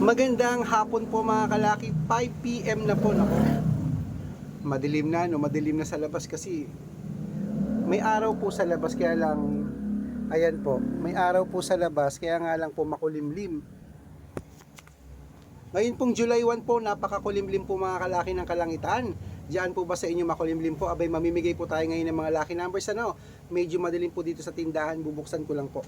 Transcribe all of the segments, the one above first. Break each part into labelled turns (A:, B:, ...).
A: Magandang hapon po mga kalaki, 5pm na po nako. Madilim na, no? Madilim na sa labas kasi may araw po sa labas kaya lang ayan po, may araw po sa labas kaya nga lang po makulimlim. Ngayon pong July 1 po, napakakulimlim po mga kalaki ng kalangitan. Diyan po ba sa inyo makulimlim po? Abay, mamimigay po tayo ngayon ng mga lucky numbers. Ano? Medyo madilim po dito sa tindahan. Bubuksan ko lang po.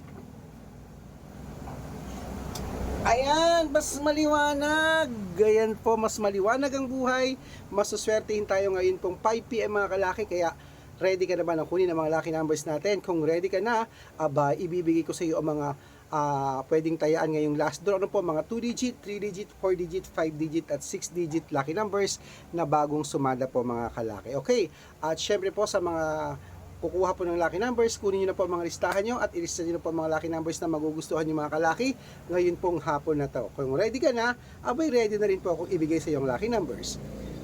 A: Ayan, mas maliwanag. Ayan po, mas maliwanag ang buhay. Mas suswertehin tayo ngayon pong 5pm mga kalaki. Kaya ready ka na ba na kunin ang mga lucky numbers natin? Kung ready ka na, aba, ibibigay ko sa iyo ang mga ah, pwedeng tayaan ngayong last draw. Ano po, mga 2 digit, 3 digit, 4 digit, 5 digit, at 6 digit lucky numbers na bagong sumada po mga kalaki. Okay, at syempre po sa mga kukuha po ng lucky numbers, kunin nyo na po ang mga listahan nyo at ilista nyo na po ang mga lucky numbers na magugustuhan nyo mga kalaki ngayon pong hapon na to. Kung ready ka na, abay ready na rin po akong ibigay sa iyong lucky numbers.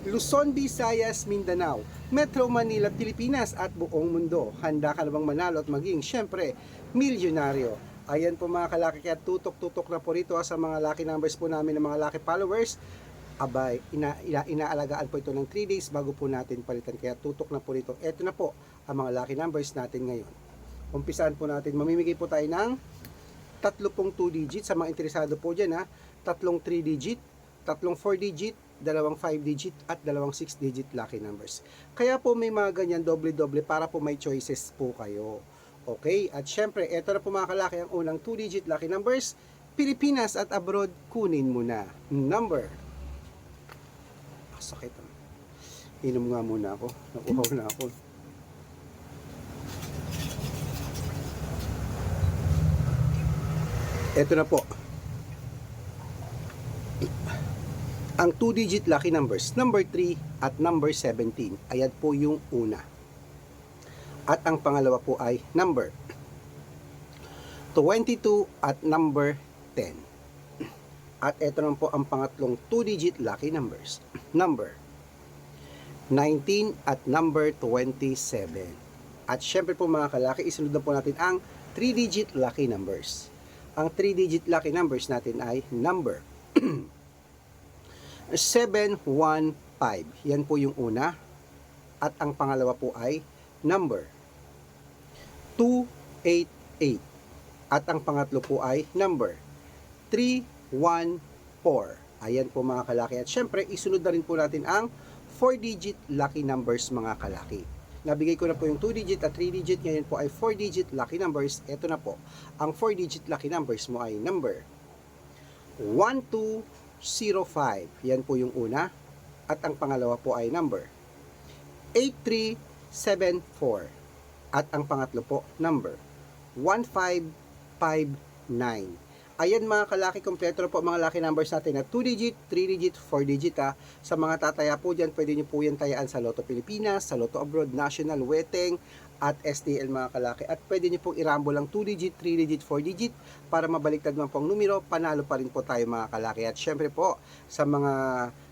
A: Luzon, Visayas, Mindanao, Metro Manila, Pilipinas at buong mundo. Handa ka na bang manalo at maging, syempre, milyonaryo. Ayan po mga kalaki, kaya tutok-tutok na po rito sa mga lucky numbers po namin ng mga lucky followers. Abay, ina, ina, inaalagaan po ito ng 3 days bago po natin palitan. Kaya tutok na po rito. Ito na po ang mga lucky numbers natin ngayon. Umpisahan po natin. Mamimigay po tayo ng tatlo pong 2 digit sa mga interesado po dyan ha. Tatlong 3 digit, tatlong 4 digit, dalawang 5 digit at dalawang 6 digit lucky numbers. Kaya po may mga ganyan doble-doble para po may choices po kayo. Okay, at syempre, eto na po mga kalaki ang unang 2 digit lucky numbers. Pilipinas at abroad, kunin mo na. Number. Sakit ah. Inom nga muna ako. Nakuhaw na ako. Eto na po. Ang 2-digit lucky numbers, number 3 at number 17. Ayan po yung una. At ang pangalawa po ay number 22 at number 10. At ito naman po ang pangatlong 2-digit lucky numbers. Number 19 at number 27. At syempre po mga kalaki, isunod na po natin ang 3-digit lucky numbers. Ang 3-digit lucky numbers natin ay number 715. Yan po yung una. At ang pangalawa po ay number 288. At ang pangatlo po ay number 314. Ayan po mga kalaki. At syempre, isunod na rin po natin ang 4-digit lucky numbers mga kalaki. Nabigay ko na po yung 2-digit at 3-digit. Ngayon po ay 4-digit lucky numbers. Ito na po. Ang 4-digit lucky numbers mo ay number 1205. Yan po yung una. At ang pangalawa po ay number 8374. At ang pangatlo po, number 1559. Ayan mga kalaki, kompleto po mga lucky numbers natin na 2 digit, 3 digit, 4 digit ha. Sa mga tataya po dyan, pwede nyo po yan tayaan sa Lotto Pilipinas, sa Lotto Abroad, National, Weteng, at STL mga kalaki. At pwede nyo pong irambo lang 2 digit, 3 digit, 4 digit para mabaliktad man po ang numero, panalo pa rin po tayo mga kalaki. At syempre po, sa mga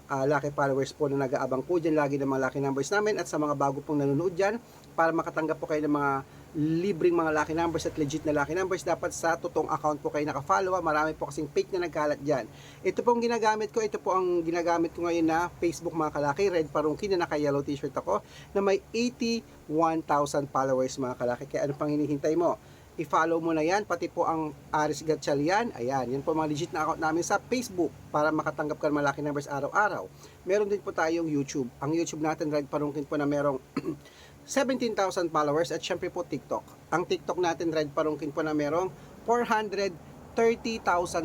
A: uh, lucky followers po na nag-aabang po dyan lagi ng mga lucky numbers namin at sa mga bago pong nanonood dyan para makatanggap po kayo ng mga libreng mga lucky numbers at legit na lucky numbers. Dapat sa totoong account po kayo naka-follow marami po kasing fake na nagkalat dyan. Ito pong ginagamit ko ito po ang ginagamit ko ngayon na Facebook mga kalaki. Red parungkin na naka yellow t-shirt ako na may 81,000 followers mga kalaki. Kaya ano pang hinihintay mo? I-follow mo na yan, pati po ang Aris Gatchalian, ayan, yan po mga legit na account namin sa Facebook para makatanggap ka ng malaki numbers araw-araw. Meron din po tayong YouTube. Ang YouTube natin, Red Parungkin po na merong 17,000 followers at syempre po TikTok. Ang TikTok natin, Red Parungkin po na merong 430,000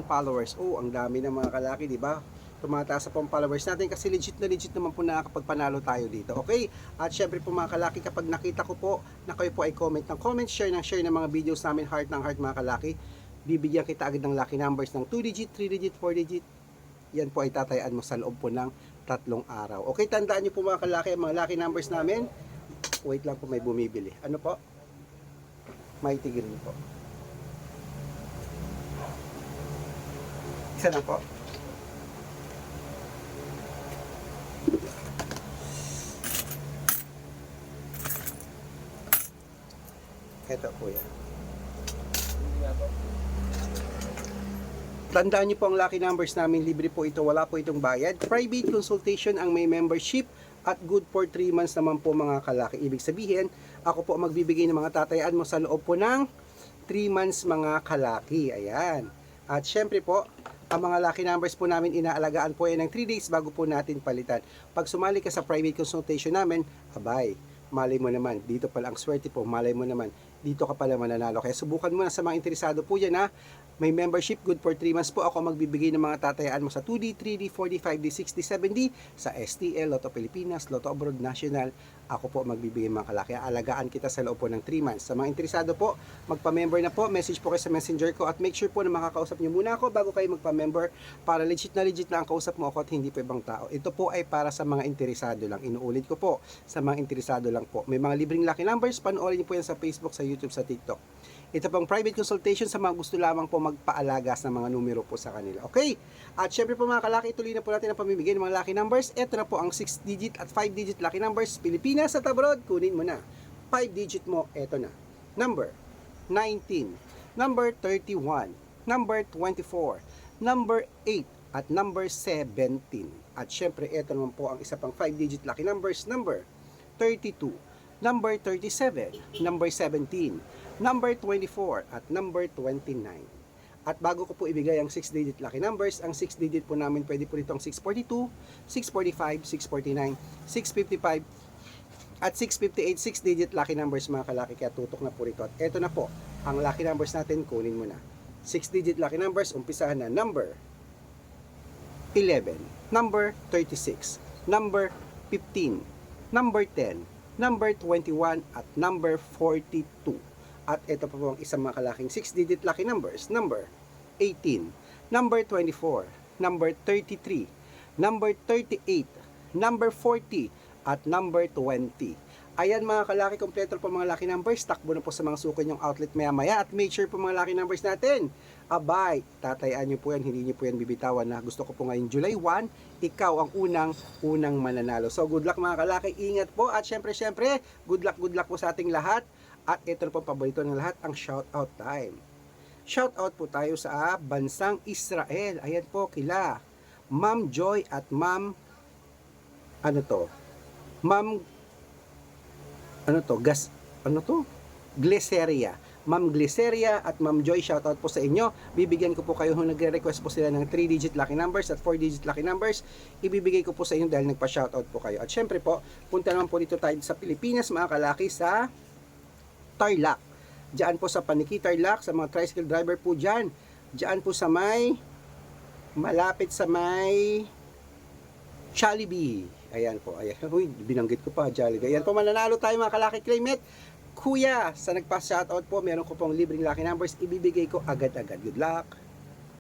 A: followers. Oh, ang dami ng mga kalaki, di ba? tumataas sa pong followers natin kasi legit na legit naman po nakakapagpanalo tayo dito. Okay? At syempre po mga kalaki, kapag nakita ko po na kayo po ay comment ng comment, share ng share ng mga videos namin, heart ng heart mga kalaki, bibigyan kita agad ng lucky numbers ng 2 digit, 3 digit, 4 digit. Yan po ay tatayaan mo sa loob po ng tatlong araw. Okay, tandaan niyo po mga kalaki, ang mga lucky numbers namin. Wait lang po may bumibili. Ano po? Mighty Green po. Isa na po. Ito kuya. Tandaan niyo po ang lucky numbers namin, libre po ito, wala po itong bayad. Private consultation ang may membership at good for 3 months naman po mga kalaki. Ibig sabihin, ako po magbibigay ng mga tatayaan mo sa loob po ng 3 months mga kalaki. Ayan. At syempre po, ang mga lucky numbers po namin inaalagaan po yan ng 3 days bago po natin palitan. Pag sumali ka sa private consultation namin, abay, malay mo naman, dito pala ang swerte po, malay mo naman, dito ka pala mananalo. Kaya subukan mo na sa mga interesado po yan ha. May membership, good for 3 months po. Ako magbibigay ng mga tatayaan mo sa 2D, 3D, 4D, 5D, 6D, 7D, sa STL, Lotto Pilipinas, Lotto Abroad National. Ako po magbibigay mga kalaki. Alagaan kita sa loob po ng 3 months. Sa mga interesado po, magpa-member na po. Message po kayo sa messenger ko at make sure po na makakausap niyo muna ako bago kayo magpa-member para legit na legit na ang kausap mo ako at hindi po ibang tao. Ito po ay para sa mga interesado lang. Inuulit ko po, sa mga interesado lang po. May mga libreng lucky numbers, panoorin niyo po yan sa Facebook, sa YouTube, sa TikTok. Ito pong private consultation sa mga gusto lamang po magpaalagas ng mga numero po sa kanila. Okay? At syempre po mga kalaki, ituloy na po natin ang pamimigay ng mga lucky numbers. Ito na po ang 6 digit at 5 digit lucky numbers. Pilipinas at abroad, kunin mo na. 5 digit mo, ito na. Number 19, number 31, number 24, number 8, at number 17. At syempre, ito naman po ang isa pang 5 digit lucky numbers. Number 32, number 37, number 17, number 24, at number 29. At bago ko po ibigay ang 6-digit lucky numbers, ang 6-digit po namin pwede po dito ang 642, 645, 649, 655, at 658, 6-digit lucky numbers mga kalaki, kaya tutok na po rito. At eto na po, ang lucky numbers natin, kunin mo na. 6-digit lucky numbers, umpisahan na number 11, number 36, number 15, number 10, number 21, at number 42. At ito po po ang isang mga kalaking 6-digit lucky numbers, number 18, number 24, number 33, number 38, number 40, at number 20. Ayan mga kalaki, kompleto po mga lucky numbers. Takbo na po sa mga suki yung outlet maya maya at make sure po mga lucky numbers natin. Abay, tatayaan nyo po yan, hindi nyo po yan bibitawan na gusto ko po ngayon July 1, ikaw ang unang, unang mananalo. So good luck mga kalaki, ingat po at syempre syempre, good luck, good luck po sa ating lahat. At ito na po paborito ng lahat, ang shout out time. Shout out po tayo sa bansang Israel. Ayan po kila Ma'am Joy at Ma'am ano to? Ma'am ano to? Gas ano to? Glyceria. Ma'am Glyceria at Ma'am Joy, shoutout po sa inyo. Bibigyan ko po kayo kung nagre-request po sila ng 3-digit lucky numbers at 4-digit lucky numbers. Ibibigay ko po sa inyo dahil nagpa-shoutout po kayo. At syempre po, punta naman po dito tayo sa Pilipinas, mga kalaki, sa Tarlac. Diyan po sa Paniki Tarlac, sa mga tricycle driver po dyan. Diyan po sa may, malapit sa may Jollibee. Ayan po. Ayan. Uy, binanggit ko pa, Jollibee. Ayan po, mananalo tayo mga kalaki claimant. Kuya, sa nagpa-shoutout po, meron ko pong libreng lucky numbers. Ibibigay ko agad-agad. Good luck.